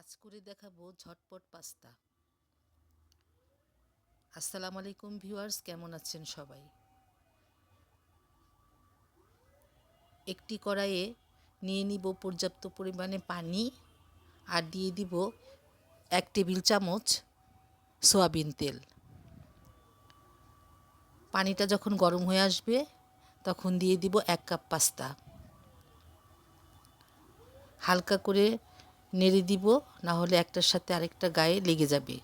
আজ করে দেখাবো ঝটপট পাস্তা। আসসালামু আলাইকুম ভিউয়ার্স, কেমন আছেন সবাই? একটি কড়াইয়ে নিয়ে নিব পর্যাপ্ত পরিমাণে পানি আর দিয়ে দিব এক টেবিল চামচ সয়াবিন তেল। পানিটা যখন গরম হয়ে আসবে, তখন দিয়ে দিব এক কাপ পাস্তা। হালকা করে নেড়ে দিব না হলে একটার সাথে আরেকটা গায়ে লেগে যাবে।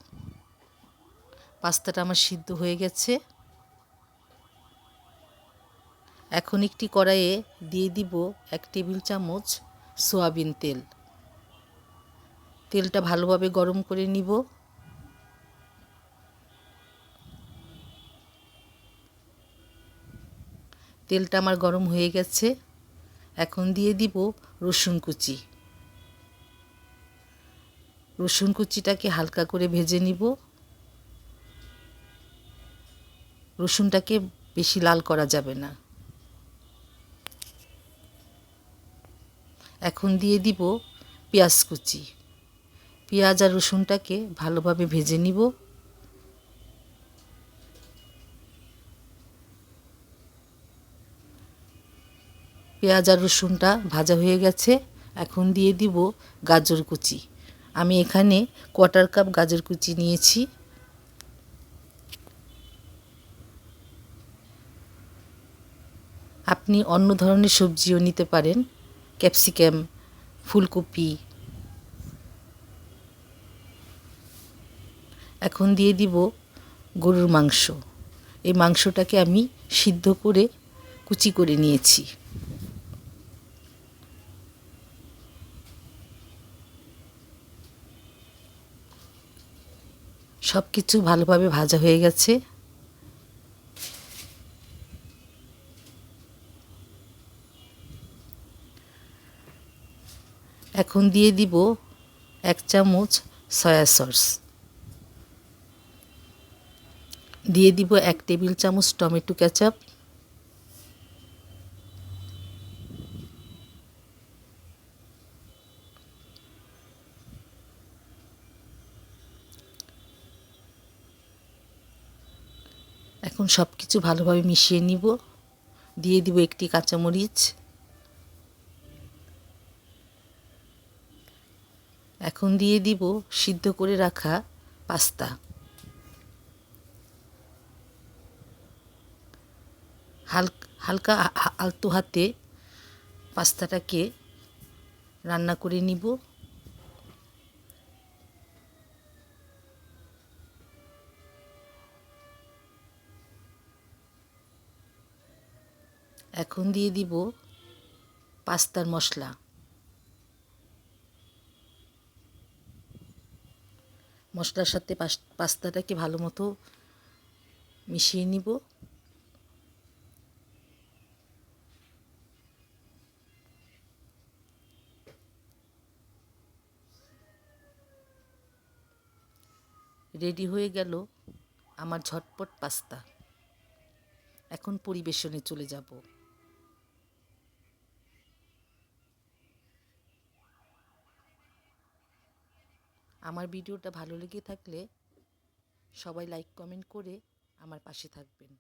পাস্তাটা আমার সিদ্ধ হয়ে গেছে। এখন একটি কড়াইয়ে দিয়ে দিব এক টেবিল চামচ সোয়াবিন তেল। তেলটা ভালোভাবে গরম করে নিব। তেলটা আমার গরম হয়ে গেছে। এখন দিয়ে দিব রসুন কুচি। রসুন কুচিটাকে হালকা করে ভেজে নিব। রসুনটাকে বেশি লাল করা যাবে না। এখন দিয়ে দিব পেঁয়াজ কুচি। পেঁয়াজ আর রসুনটাকে ভালোভাবে ভেজে নিব। পেঁয়াজ আর রসুনটা ভাজা হয়ে গেছে। এখন দিয়ে দিব গাজর কুচি। আমি এখানে কোয়ার্টার কাপ গাজর কুচি নিয়েছি। আপনি অন্য ধরনের সবজিও নিতে পারেন, ক্যাপসিকাম, ফুলকপি। এখন দিয়ে দিব গরুর মাংস। এই মাংসটাকে আমি সিদ্ধ করে কুচি করে নিয়েছি। সব কিছু ভালোভাবে ভাজা হয়ে গেছে। এখন দিয়ে দিব এক চামচ সয়া সস। দিয়ে দিব এক টেবিল চামচ টমেটো কেচাপ। এখন সব কিছু ভালোভাবে মিশিয়ে নিব। দিয়ে দিব একটি কাঁচামরিচ। এখন দিয়ে দিব সিদ্ধ করে রাখা পাস্তা। হালকা হালকা আলতো হাতে পাস্তাটাকে রান্না করে নিব। এখন দিয়ে দিব পাস্তার মশলা। মশলার সাথে পাস্তাটাকে ভালো মতো মিশিয়ে নিব। রেডি হয়ে গেল আমার ঝটপট পাস্তা। এখন পরিবেশনে চলে যাব। আমার ভিডিওটা ভালো লেগে থাকলে সবাই লাইক কমেন্ট করে আমার পাশে থাকবেন।